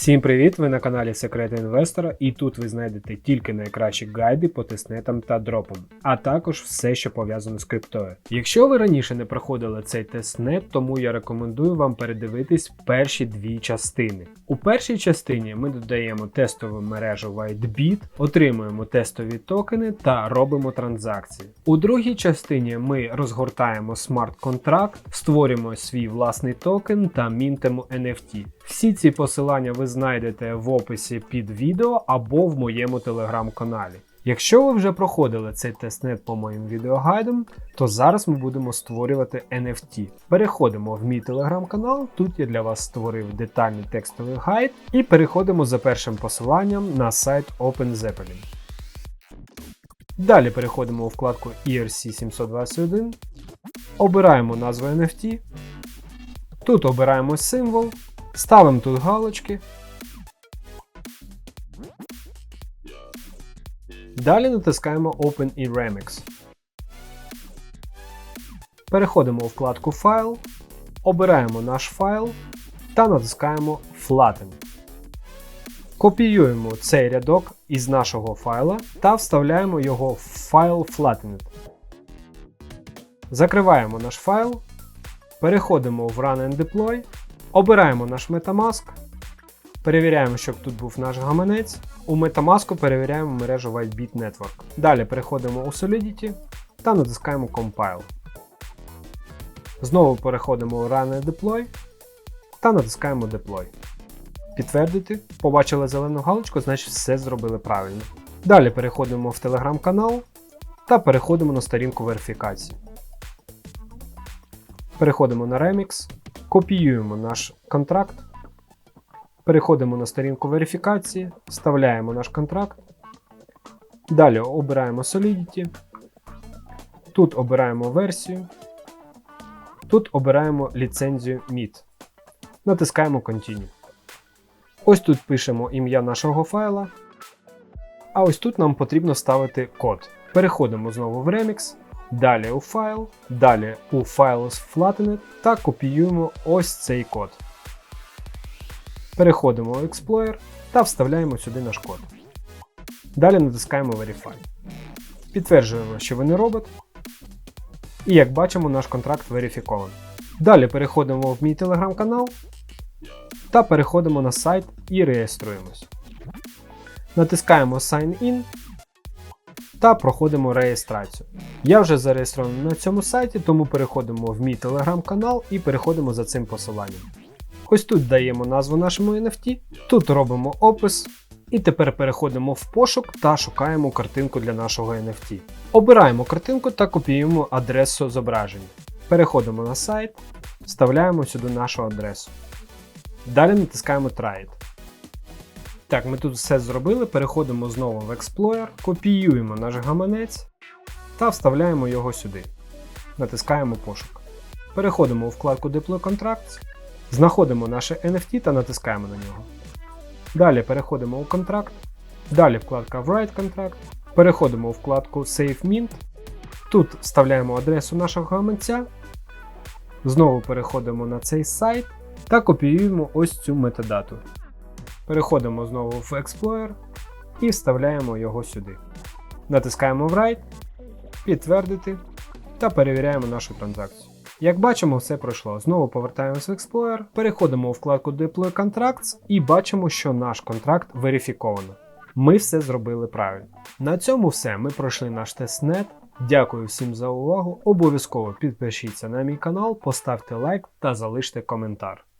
Всім привіт! Ви на каналі Секрети Інвестора, і тут ви знайдете тільки найкращі гайди по тестнетам та дропам, а також все, що пов'язано з криптою. Якщо ви раніше не проходили цей тестнет, тому я рекомендую вам передивитись перші дві частини. У першій частині ми додаємо тестову мережу WhiteBit, отримуємо тестові токени та робимо транзакції. У другій частині ми розгортаємо смарт-контракт, створюємо свій власний токен та мінтимо NFT. Всі ці посилання ви знайдете в описі під відео або в моєму телеграм-каналі. Якщо ви вже проходили цей тестнет по моїм відеогайдам, то зараз ми будемо створювати NFT. Переходимо в мій телеграм-канал, тут я для вас створив детальний текстовий гайд, і переходимо за першим посиланням на сайт OpenZeppelin. Далі переходимо у вкладку ERC721, обираємо назву NFT, тут обираємо символ, ставимо тут галочки. Далі натискаємо Open і Remix. Переходимо у вкладку Файл, обираємо наш файл та натискаємо Flatten. Копіюємо цей рядок із нашого файла та вставляємо його в файл Flattened. Закриваємо наш файл, переходимо в Run and Deploy, обираємо наш Metamask, перевіряємо, щоб тут був наш гаманець. У Metamask перевіряємо мережу WhiteBit Network. Далі переходимо у Solidity та натискаємо Compile. Знову переходимо у Run Deploy та натискаємо Deploy. Підтвердити, побачили зелену галочку, значить все зробили правильно. Далі переходимо в телеграм-канал та переходимо на сторінку верифікації. Переходимо на Remix, копіюємо наш контракт, переходимо на сторінку верифікації, вставляємо наш контракт. Далі обираємо Solidity. Тут обираємо версію. Тут обираємо ліцензію MIT. Натискаємо Continue. Ось тут пишемо ім'я нашого файла. А ось тут нам потрібно ставити код. Переходимо знову в Remix, далі у файл, далі у файл з Flattened та копіюємо ось цей код. Переходимо у Explorer та вставляємо сюди наш код. Далі натискаємо Verify. Підтверджуємо, що ви не робот. І як бачимо, наш контракт верифікований. Далі переходимо в мій телеграм-канал та переходимо на сайт і реєструємось. Натискаємо Sign In та проходимо реєстрацію. Я вже зареєстрований на цьому сайті, тому переходимо в мій телеграм-канал і переходимо за цим посиланням. Ось тут даємо назву нашому NFT, тут робимо опис. І тепер переходимо в пошук та шукаємо картинку для нашого NFT. Обираємо картинку та копіюємо адресу зображення. Переходимо на сайт, вставляємо сюди нашу адресу. Далі натискаємо Try It. Так, ми тут все зробили. Переходимо знову в Explorer, копіюємо наш гаманець та вставляємо його сюди. Натискаємо пошук. Переходимо у вкладку Deploy Contracts, знаходимо наше NFT та натискаємо на нього. Далі переходимо у контракт. Далі вкладка Write Contract. Переходимо у вкладку Save Mint. Тут вставляємо адресу нашого гаманця. Знову переходимо на цей сайт та копіюємо ось цю метадату. Переходимо знову в Explorer і вставляємо його сюди. Натискаємо Write, підтвердити та перевіряємо нашу транзакцію. Як бачимо, все пройшло. Знову повертаємось в Explorer, переходимо у вкладку Deploy Contracts і бачимо, що наш контракт верифіковано. Ми все зробили правильно. На цьому все. Ми пройшли наш тестнет. Дякую всім за увагу. Обов'язково підпишіться на мій канал, поставте лайк та залиште коментар.